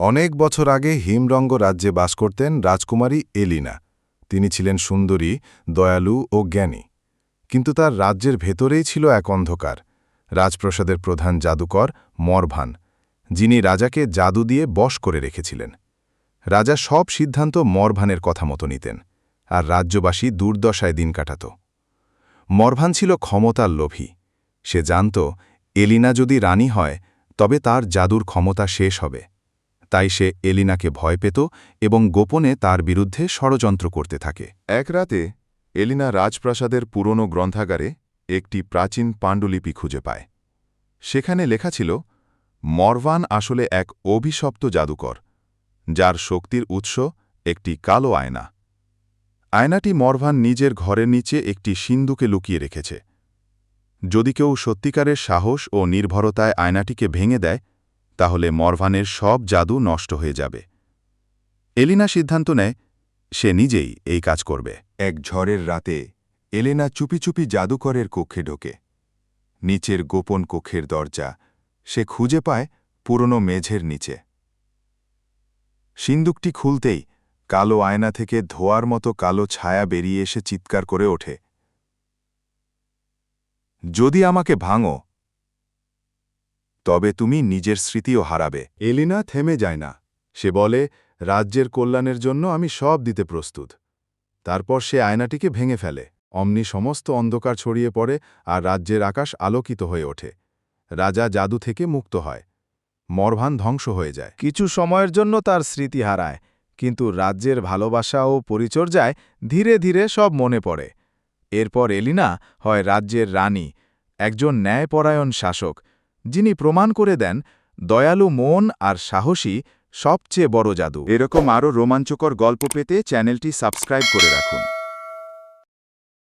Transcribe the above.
অনেক বছর আগে হিমরঙ্গ রাজ্যে বাস করতেন রাজকুমারী এলিনা। তিনি ছিলেন সুন্দরী, দয়ালু ও জ্ঞানী। কিন্তু তার রাজ্যের ভেতরেই ছিল এক অন্ধকার। রাজপ্রসাদের প্রধান জাদুকর মরভান, যিনি রাজাকে জাদু দিয়ে বশ করে রেখেছিলেন। রাজা সব সিদ্ধান্ত মরভানের কথা মতো নিতেন, আর রাজ্যবাসী দুর্দশায় দিন কাটাত। মরভান ছিল ক্ষমতার লোভী। সে জানত, এলিনা যদি রানী হয়, তবে তার জাদুর ক্ষমতা শেষ হবে। তাই সে এলিনাকে ভয় পেত এবং গোপনে তার বিরুদ্ধে ষড়যন্ত্র করতে থাকে। এক রাতে এলিনা রাজপ্রাসাদের পুরনো গ্রন্থাগারে একটি প্রাচীন পাণ্ডুলিপি খুঁজে পায়। সেখানে লেখা ছিল মরভান আসলে এক অভিশপ্ত জাদুকর, যার শক্তির উৎস একটি কালো আয়না। আয়নাটি মরভান নিজের ঘরের নিচে একটি সিন্ধুকে লুকিয়ে রেখেছে। যদি কেউ সত্যিকারের সাহস ও নির্ভরতায় আয়নাটিকে ভেঙে দেয় তাহলে মরভানের সব জাদু নষ্ট হয়ে যাবে। এলিনা সিদ্ধান্ত নেয়, সে নিজেই এই কাজ করবে। এক ঝড়ের রাতে, এলেনা চুপি চুপি জাদুকরের কক্ষে ঢোকে। নিচের গোপন কক্ষের দরজা, সে খুঁজে পায় পুরনো মেঝের নিচে। সিন্দুকটি খুলতেই কালো আয়না থেকে ধোয়ার মতো কালো ছায়া বেরিয়ে এসে চিৎকার করে ওঠে। যদি আমাকে ভাঙো তবে তুমি নিজের স্মৃতিও হারাবে। এলিনা থেমে যায় না। সে বলে, রাজ্যের কল্যাণের জন্য আমি সব দিতে প্রস্তুত। তারপর সে আয়নাটিকে ভেঙে ফেলে। অমনি সমস্ত অন্ধকার ছড়িয়ে পড়ে আর রাজ্যের আকাশ আলোকিত হয়ে ওঠে। রাজা জাদু থেকে মুক্ত হয়। মরভান ধ্বংস হয়ে যায়। কিছু সময়ের জন্য তার স্মৃতি হারায়, কিন্তু রাজ্যের ভালোবাসা ও পরিচর্যায় ধীরে ধীরে সব মনে পড়ে। এরপর এলিনা হয় রাজ্যের রানী, একজন ন্যায়পরায়ণ শাসক। যিনি প্রমাণ করে দেন, দয়ালু মন আর সাহসী সবচেয়ে বড় জাদু। এরকম আরও রোমাঞ্চকর গল্প পেতে চ্যানেলটি সাবস্ক্রাইব করে রাখুন।